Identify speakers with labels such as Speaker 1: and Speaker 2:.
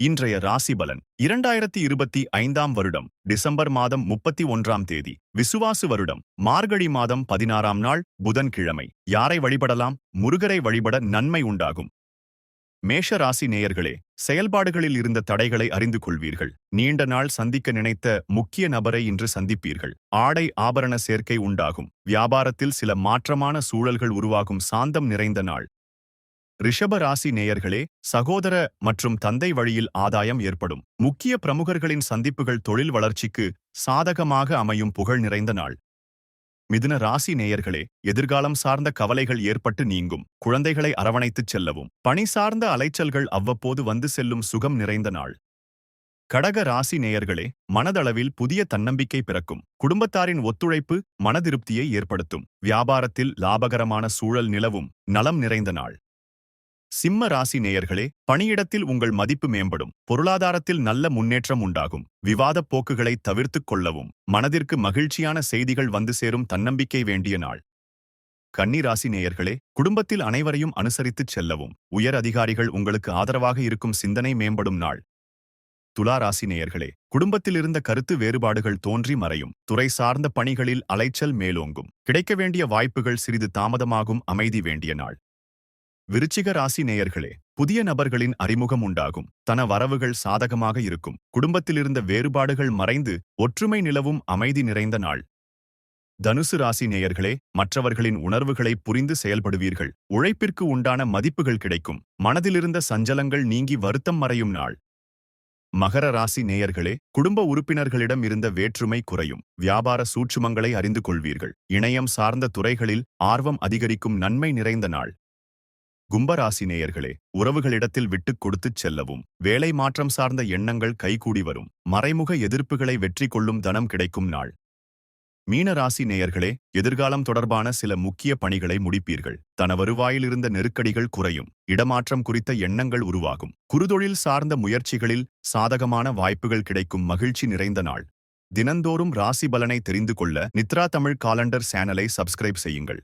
Speaker 1: இன்றைய ராசி பலன் இரண்டாயிரத்தி இருபத்தி ஐந்தாம் வருடம் டிசம்பர் மாதம் முப்பத்தி ஒன்றாம் தேதி விசுவாசு வருடம் மார்கழி மாதம் பதினாறாம் நாள் புதன்கிழமை. யாரை வழிபடலாம்? முருகரை வழிபட நன்மை உண்டாகும். மேஷ ராசி நேயர்களே செயல்பாடுகளில் இருந்த தடைகளை அறிந்து கொள்வீர்கள். நீண்ட நாள் சந்திக்க நினைத்த முக்கிய நபரை இன்று சந்திப்பீர்கள். ஆடை ஆபரண சேர்க்கை உண்டாகும். வியாபாரத்தில் சில மாற்றமான சூழல்கள் உருவாகும் சாந்தம் நிறைந்த நாள். ரிஷப ராசி நேயர்களே சகோதர மற்றும் தந்தை வழியில் ஆதாயம் ஏற்படும். முக்கிய பிரமுகர்களின் சந்திப்புகள் தொழில் வளர்ச்சிக்கு சாதகமாக அமையும் புகழ் நிறைந்த நாள். மிதுன ராசி நேயர்களே எதிர்காலம் சார்ந்த கவலைகள் ஏற்பட்டு நீங்கும். குழந்தைகளை அரவணைத்துச் செல்லவும். பணி சார்ந்த அலைச்சல்கள் அவ்வப்போது வந்து செல்லும் சுகம் நிறைந்த நாள். கடக ராசி நேயர்களே மனதளவில் புதிய தன்னம்பிக்கை பிறக்கும். குடும்பத்தாரின் ஒத்துழைப்பு மனதிருப்தியை ஏற்படுத்தும். வியாபாரத்தில் லாபகரமான சூழல் நிலவும். நலம் நிறைந்த நாள். சிம்ம ராசி நேயர்களே பணியிடத்தில் உங்கள் மதிப்பு மேம்படும். பொருளாதாரத்தில் நல்ல முன்னேற்றம் உண்டாகும். விவாதப் போக்குகளை தவிர்த்துக் கொள்ளவும். மனதிற்கு மகிழ்ச்சியான செய்திகள் வந்து சேரும் தன்னம்பிக்கை வேண்டிய நாள். கன்னி ராசி நேயர்களே குடும்பத்தில் அனைவரையும் அனுசரித்துச் செல்லவும். உயர் அதிகாரிகள் உங்களுக்கு ஆதரவாக இருக்கும் சிந்தனை மேம்படும் நாள். துலா ராசி நேயர்களே குடும்பத்தில் இருந்த கருத்து வேறுபாடுகள் தோன்றி மறையும். துறை சார்ந்த பணிகளில் அலைச்சல் மேலோங்கும். கிடைக்க வேண்டிய வாய்ப்புகள் சிறிது தாமதமாகும். அமைதி வேண்டிய நாள். விருச்சிக ராசி நேயர்களே புதிய நபர்களின் அறிமுகம் உண்டாகும். தன வரவுகள் சாதகமாக இருக்கும். குடும்பத்திலிருந்த வேறுபாடுகள் மறைந்து ஒற்றுமை நிலவும் அமைதி நிறைந்த நாள். தனுசு ராசி நேயர்களே மற்றவர்களின் உணர்வுகளை புரிந்து செயல்படுவீர்கள். உழைப்பிற்கு உண்டான மதிப்புகள் கிடைக்கும். மனதிலிருந்த சஞ்சலங்கள் நீங்கி வருத்தம் மறையும் நாள். மகர ராசி நேயர்களே குடும்ப உறுப்பினர்களிடம் இருந்த வேற்றுமை குறையும். வியாபார சூட்சுமங்களை அறிந்து கொள்வீர்கள். இணையம் சார்ந்த துறைகளில் ஆர்வம் அதிகரிக்கும் நன்மை நிறைந்த நாள். கும்பராசி நேயர்களே உறவுகளிடத்தில் விட்டுக் கொடுத்துச் செல்லவும். வேலை மாற்றம் சார்ந்த எண்ணங்கள் கைகூடி வரும். மறைமுக எதிர்ப்புகளை வெற்றி கொள்ளும் தனம் கிடைக்கும் நாள். மீனராசி நேயர்களே எதிர்காலம் தொடர்பான சில முக்கிய பணிகளை முடிப்பீர்கள். தன வருவாயிலிருந்த நெருக்கடிகள் குறையும். இடமாற்றம் குறித்த எண்ணங்கள் உருவாகும். குறுதொழில் சார்ந்த முயற்சிகளில் சாதகமான வாய்ப்புகள் கிடைக்கும் மகிழ்ச்சி நிறைந்த நாள். தினந்தோறும் ராசி பலனை தெரிந்து கொள்ள நித்ரா தமிழ் காலண்டர் சேனலை சப்ஸ்கிரைப் செய்யுங்கள்.